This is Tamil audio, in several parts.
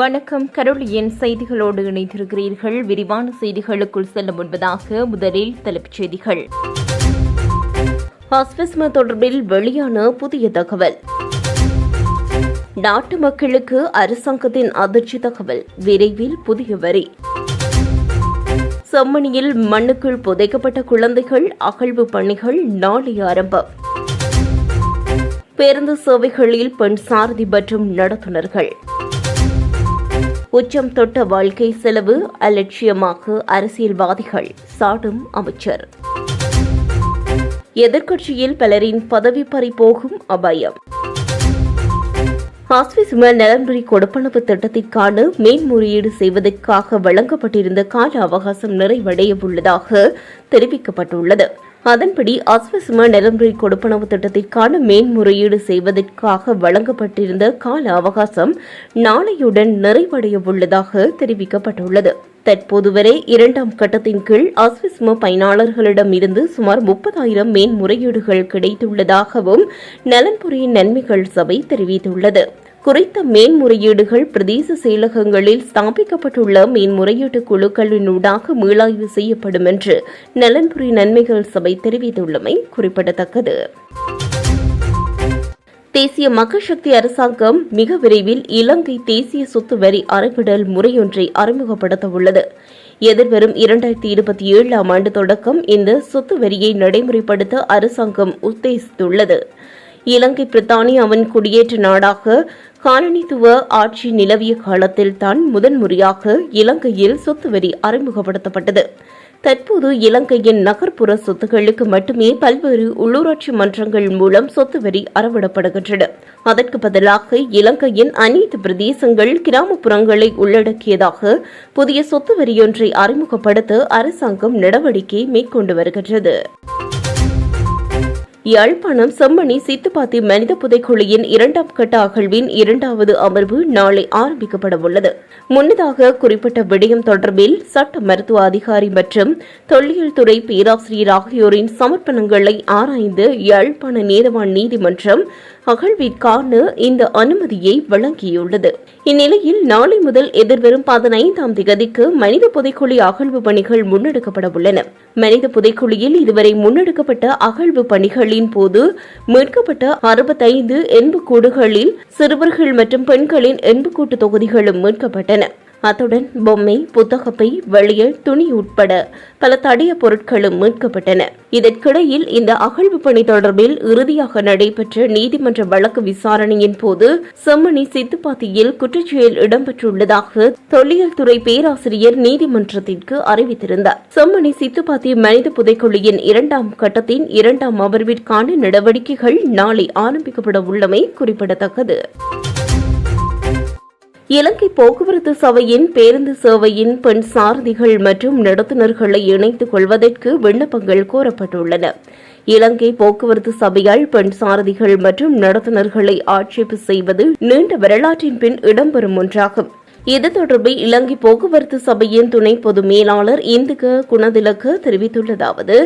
வணக்கம். கரோலியின் செய்திகளோடு இணைந்திருக்கிறீர்கள். விரிவான செய்திகளுக்குள் செல்ல முன்பதாக முதலில் தலைப்புச் செய்திகள். ஹாஸ்பிஸ்ம தொடர்பில் வெளியான புதிய தகவல். நாட்டு மக்களுக்கு அரசாங்கத்தின் அதிர்ச்சி தகவல். விரைவில் புதிய வரி. செம்மணியில் மண்ணுக்குள் புதைக்கப்பட்ட குழந்தைகள் அகழ்வு பணிகள் நாளை ஆரம்பம். பேருந்து சேவைகளில் பெண் சாரதி மற்றும் நடத்துனர்கள். உச்சம் தொட்ட வாழ்க்கை செலவு அலட்சியமாக அரசியல்வாதிகள் சாடும் அமைச்சர். எதிர்க்கட்சியில் பலரின் பதவி பறிபோகும் அபாயம். ஆஸ்விசும நலன்புரி கொடுப்பனவு திட்டத்திற்கான மேன்முறையீடு செய்வதற்காக வழங்கப்பட்டிருந்த கால அவகாசம் நிறைவடைய உள்ளதாக தெரிவிக்கப்பட்டுள்ளது. அதன்படி அஸ்வசிம நலன்புரி கொடுப்பனவு திட்டத்திற்கான மேன்முறையீடு செய்வதற்காக வழங்கப்பட்டிருந்த கால அவகாசம் நாளையுடன் நிறைவடைய உள்ளதாக தெரிவிக்கப்பட்டுள்ளது. தற்போது வரை இரண்டாம் கட்டத்தின் கீழ் அஸ்விஸ்ம பயனாளர்களிடம் இருந்து சுமார் முப்பதாயிரம் மேன்முறையீடுகள் கிடைத்துள்ளதாகவும் நலன்புரியின் நன்மைகள் சபை தெரிவித்துள்ளது. குறித்த மேன்முறையீடுகள் பிரதேச செயலகங்களில் ஸ்தாபிக்கப்பட்டுள்ள மேன்முறையீட்டு குழுக்களினூடாக மீளாய்வு செய்யப்படும் என்று நலன்புரி நன்மைகள் சபை தெரிவித்துள்ளமை குறிப்பிடத்தக்கது. தேசிய மக்கள் சக்தி அரசாங்கம் மிக விரைவில் இலங்கை தேசிய சொத்து வரி அறவிடல் முறையொன்றை அறிமுகப்படுத்த உள்ளது எதிர்வரும் இரண்டாயிரத்தி இருபத்தி ஏழாம் ஆண்டு தொடக்கம் இந்த சொத்து வரியை நடைமுறைப்படுத்த அரசாங்கம் உத்தேசித்துள்ளது. இலங்கை பிரித்தானியாவின் குடியேற்ற நாடாக காலனித்துவ ஆட்சி நிலவிய காலத்தில் தான் முதன்முறையாக இலங்கையில் சொத்து வரி அறிமுகப்படுத்தப்பட்டது. தற்போது இலங்கையின் நகர்ப்புற சொத்துகளுக்கு மட்டுமே பல்வேறு உள்ளூராட்சி மன்றங்கள் மூலம் சொத்து வரி அறவிடப்படுகின்றன அதற்கு பதிலாக இலங்கையின் அனைத்து பிரதேசங்கள் கிராமப்புறங்களை உள்ளடக்கியதாக புதிய சொத்து வரியொன்றை அறிமுகப்படுத்த அரசாங்கம் நடவடிக்கை மேற்கொண்டு வருகின்றது. யாழ்ப்பாணம் செம்மணி சித்துப்பாத்தி மனித புதைக்குழியின் இரண்டாம் கட்ட அகழ்வின் இரண்டாவது அமர்வு நாளை ஆரம்பிக்கப்பட உள்ளது. முன்னதாக குறிப்பிட்ட விடயம் தொடர்பில் சட்ட மருத்துவ அதிகாரி மற்றும் தொல்லியல் துறை பேராசிரியர் ஆகியோரின் சமர்ப்பணங்களை ஆராய்ந்து யாழ்ப்பாண நீதவான் நீதிமன்றம் அகழ்விற்கான இந்த அனுமதியை வழங்கியுள்ளது. இந்நிலையில் நாளை முதல் எதிர்வரும் பதினைந்தாம் திகதிக்கு மனித புதைக்குழி அகழ்வு பணிகள் முன்னெடுக்கப்பட உள்ளன. மனித புதைக்குழியில் இதுவரை முன்னெடுக்கப்பட்ட அகழ்வு பணிகளின் போது மீட்கப்பட்ட அறுபத்தைந்து எண்புக்கூடுகளில் சிறுவர்கள் மற்றும் பெண்களின் எண்புக்கூட்டு தொகுதிகளும் மீட்கப்பட்டன. அத்துடன் பொம்மை புத்தகப்பை வெளியல் துணி உட்பட பல தடைய பொருட்களும் மீட்கப்பட்டன. இதற்கிடையில் இந்த அகழ்வு பணி தொடர்பில் இறுதியாக நடைபெற்ற நீதிமன்ற வழக்கு விசாரணையின் போது செம்மணி சித்துப்பாத்தியில் குற்றச்செயல் இடம்பெற்றுள்ளதாக தொல்லியல் துறை பேராசிரியர் நீதிமன்றத்திற்கு அறிவித்திருந்தார். செம்மணி சித்துப்பாத்தி மனித புதைக்குழியின் இரண்டாம் கட்டத்தின் இரண்டாம் அமர்விற்கான நடவடிக்கைகள் நாளை ஆரம்பிக்கப்பட உள்ளமை குறிப்பிடத்தக்கது. இலங்கை போக்குவரத்து சபையின் பேருந்து சேவையின் பெண் சாரதிகள் மற்றும் நடத்துனர்களை இணைத்துக் கொள்வதற்கு விண்ணப்பங்கள் கோரப்பட்டுள்ளன. இலங்கை போக்குவரத்து சபையால் பெண் சாரதிகள் மற்றும் நடத்துனர்களை ஆட்சேபு செய்வது நீண்ட வரலாற்றின் பின் இடம்பெறும் ஒன்றாகும். இது தொடர்பில் இலங்கை போக்குவரத்து சபையின் துணை பொது மேலாளர் இந்துக குணதிலக்கு தெரிவித்துள்ளதாவது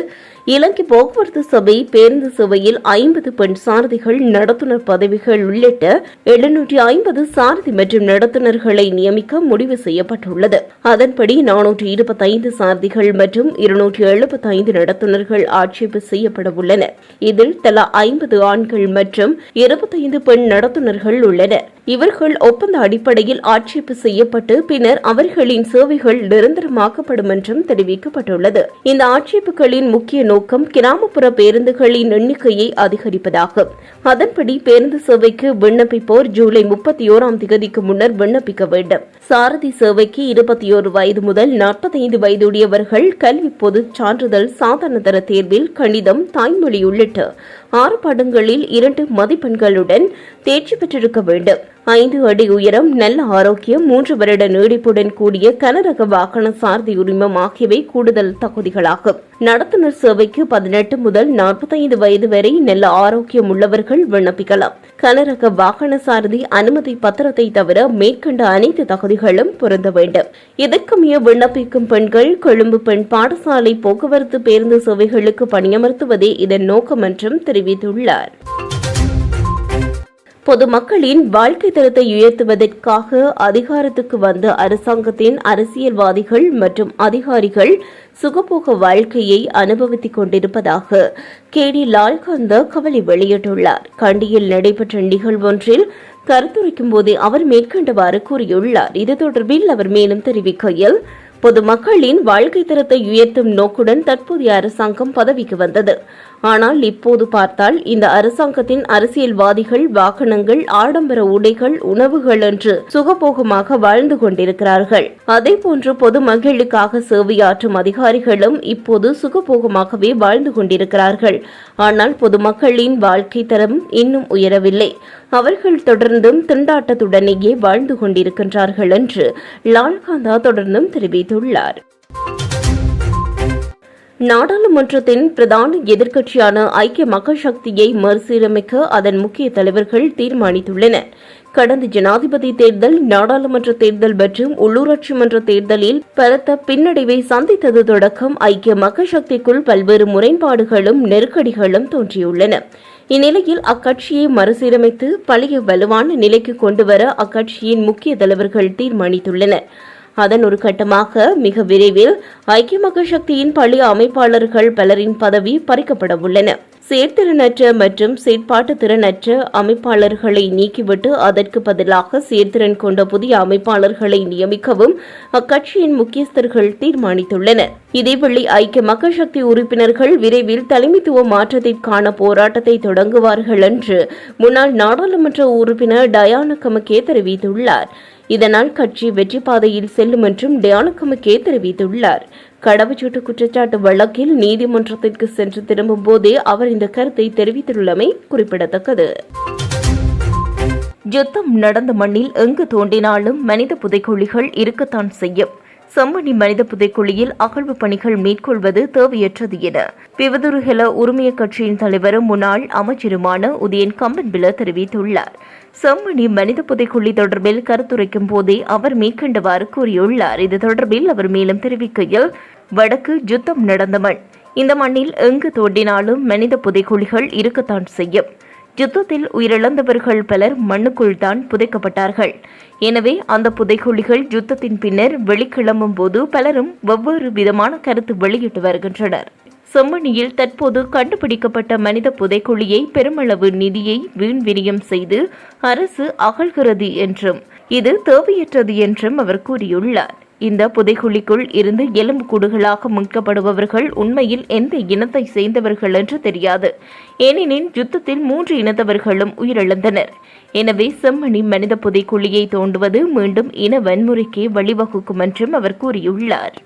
இலங்கை போக்குவரத்து சபை பேருந்து சேவையில் ஐம்பது பெண் சாரதிகள் நடத்துனர் பதவிகள் உள்ளிட்ட எழுநூற்றி ஐம்பது சாரதி மற்றும் நடத்துனர்களை நியமிக்க முடிவு செய்யப்பட்டுள்ளது. அதன்படி நானூற்றி இருபத்தைந்து சாரதிகள் மற்றும் இருநூற்றி எழுபத்தைந்து நடத்துனர்கள் ஆட்சேபு செய்யப்பட உள்ளனர். இதில் தலா ஐம்பது ஆண்கள் மற்றும் இருபத்தைந்து பெண் நடத்துனர்கள் உள்ளனர். இவர்கள் ஒப்பந்த அடிப்படையில் ஆட்சேபு செய்யப்பட்டு பின்னர் அவர்களின் சேவைகள் நிரந்தரமாக்கப்படும் என்றும் தெரிவிக்கப்பட்டுள்ளது. இந்த ஆட்சேபுகளின் முக்கிய நோக்கம் கிராமப்புற பேருந்துகளின் எண்ணிக்கையை அதிகரிப்பதாகும் அதன்படி பேருந்து சேவைக்கு விண்ணப்பிப்போர் ஜூலை முப்பத்தி ஓராம் தேதிக்கு முன்னர் விண்ணப்பிக்க வேண்டும். சாரதி சேவைக்கு இருபத்தி ஓரு வயது முதல் நாற்பத்தைந்து வயதுடையவர்கள் கல்வி பொது சான்றிதழ் சாதாரண தர தேர்வில் கணிதம் தாய்மொழி உள்ளிட்ட ஆறு பாடங்களில் இரண்டு மதிப்பெண்களுடன் தேர்ச்சி பெற்றிருக்க வேண்டும். ஐந்து அடி உயரம் நல்ல ஆரோக்கியம் மூன்று வருட நீடிப்புடன் கூடிய கனரக வாகன சாரதி உரிமம் ஆகியவை கூடுதல் தகுதிகளாகும். நடத்துனர் சேவைக்கு பதினெட்டு முதல் நாற்பத்தைந்து வயது வரை நல்ல ஆரோக்கியம் உள்ளவர்கள் விண்ணப்பிக்கலாம். கனரக வாகன சாரதி அனுமதி பத்திரத்தை தவிர மேற்கண்ட அனைத்து தகுதிகளும் பொருந்த வேண்டும். இதற்கமைய விண்ணப்பிக்கும் பெண்கள் கொழும்பு பெண் பாடசாலை போக்குவரத்து பேருந்து சேவைகளுக்கு பணியமர்த்துவதே இதன் நோக்கம் என்றும் திரு. தெரிவித்துள்ளார். பொதுமக்களின் வாழ்க்கை தரத்தை உயர்த்துவதற்காக அதிகாரத்துக்கு வந்த அரசாங்கத்தின் அரசியல்வாதிகள் மற்றும் அதிகாரிகள் சுகபோக வாழ்க்கையை அனுபவித்துக் கொண்டிருப்பதாக கே டி லால்காந்த கவலை வெளியிட்டுள்ளார். கண்டியில் நடைபெற்ற நிகழ்வொன்றில் கருத்துரைக்கும் போதே அவர் மேற்கண்டவாறு கூறியுள்ளார். இது தொடர்பில் அவர் மேலும் தெரிவிக்கையில் பொதுமக்களின் வாழ்க்கை தரத்தை உயர்த்தும் நோக்குடன் தற்போதைய அரசாங்கம் பதவிக்கு வந்தது. ஆனால் இப்போது பார்த்தால் இந்த அரசாங்கத்தின் அரசியல்வாதிகள் வாகனங்கள் ஆடம்பர உடைகள் உணவுகள் என்று சுகபோகமாக வாழ்ந்து கொண்டிருக்கிறார்கள். அதேபோன்று பொதுமக்களுக்காக சேவையாற்றும் அதிகாரிகளும் இப்போது சுகபோகமாகவே வாழ்ந்து கொண்டிருக்கிறார்கள். ஆனால் பொதுமக்களின் வாழ்க்கை தரம் இன்னும் உயரவில்லை. அவர்கள் தொடர்ந்தும் திண்டாட்டத்துடனேயே வாழ்ந்து கொண்டிருக்கின்றார்கள் என்று லால்காந்தா தொடர்ந்தும் தெரிவித்துள்ளார். நாடாளுமன்றத்தின் பிரதான எதிர்க்கட்சியான ஐக்கிய மக்கள் சக்தியை மறுசீரமைக்க அதன் முக்கிய தலைவர்கள் தீர்மானித்துள்ளனர். கடந்த ஜனாதிபதி தேர்தல் நாடாளுமன்ற தேர்தல் மற்றும் உள்ளூராட்சி மன்ற தேர்தலில் பலத்த பின்னடைவை சந்தித்தது தொடக்கம் ஐக்கிய மக்கள் சக்திக்குள் பல்வேறு முரண்பாடுகளும் நெருக்கடிகளும் தோன்றியுள்ளன. இந்நிலையில் அக்கட்சியை மறுசீரமைத்து பழைய வலுவான நிலைக்கு கொண்டுவர அக்கட்சியின் முக்கிய தலைவர்கள் தீர்மானித்துள்ளனர். அதன் ஒரு கட்டமாக மிக விரைவில் ஐக்கிய மக்கள் சக்தியின் பழைய அமைப்பாளர்கள் பலரின் பதவி பறிக்கப்பட உள்ளன. செயற்திறனற்ற மற்றும் செயற்பாட்டு திறனற்ற அமைப்பாளர்களை நீக்கிவிட்டு அதற்கு பதிலாக சேர்த்திறன் கொண்ட புதிய அமைப்பாளர்களை நியமிக்கவும் அக்கட்சியின் முக்கியஸ்தர்கள் தீர்மானித்துள்ளனர். இதேவேளை ஐக்கிய மக்கள் சக்தி உறுப்பினர்கள் விரைவில் தலைமைத்துவ மாற்றத்திற்கான போராட்டத்தை தொடங்குவார்கள் என்று முன்னாள் நாடாளுமன்ற உறுப்பினர் டயானா கமகே தெரிவித்துள்ளார். இதனால் கட்சி வெற்றி பாதையில் செல்லும் என்றும் டயானகமகே தெரிவித்துள்ளார். கடவுச்சீட்டு குற்றச்சாட்டு வழக்கில் நீதிமன்றத்திற்கு சென்று திரும்பும் போதே அவர் இந்த கருத்தை தெரிவித்துள்ளமை குறிப்பிடத்தக்கது. யுத்தம் நடந்த மண்ணில் எங்கு தோண்டினாலும் மனித புதைக்குழிகள் இருக்கத்தான் செய்யும். செம்மணி மனித புதைக்குழியில் அகழ்வு பணிகள் மேற்கொள்வது தேவையற்றது என பிவதுருகெல உரிமைய கட்சியின் தலைவரும் முன்னாள் அமைச்சருமான உதயன் கம்பன்பில தெரிவித்துள்ளார். செம்மணி மனித புதைக்குழி தொடர்பில் கருத்துரைக்கும் போதே அவர் மேற்கண்டவாறு கூறியுள்ளார். இது தொடர்பில் அவர் மேலும் தெரிவிக்கையில் வடக்கு யுத்தம் நடந்த மண் இந்த மண்ணில் எங்கு தோண்டினாலும் மனித புதைக்குழிகள் இருக்கத்தான் செய்யும். யுத்தத்தில் உயிரிழந்தவர்கள் பலர் மண்ணுக்குள் தான் புதைக்கப்பட்டார்கள். எனவே அந்த புதைக்குழிகள் யுத்தத்தின் பின்னர் வெளிக்கிளம்பும் போது பலரும் ஒவ்வொரு விதமான கருத்து வெளியிட்டு வருகின்றனர். செம்மணியில் தற்போது கண்டுபிடிக்கப்பட்ட மனித புதைக்குழியை பெருமளவு நிதியை வீண் வினியம் செய்து அரசு அகழ்கிறது என்றும் இது தேவையற்றது என்றும் அவர் கூறியுள்ளார். இந்த புதைகுழிக்குள் இருந்து எலும்பு கூடுகளாக மீட்கப்படுபவர்கள் உண்மையில் எந்த இனத்தை சேர்ந்தவர்கள் என்று தெரியாது. ஏனெனில் யுத்தத்தில் மூன்று இனத்தவர்களும் உயிரிழந்தனர். எனவே செம்மணி மனித புதைக்குழியை தோண்டுவது மீண்டும் இன வன்முறைக்கு வழிவகுக்கும் என்றும் அவர் கூறியுள்ளார்.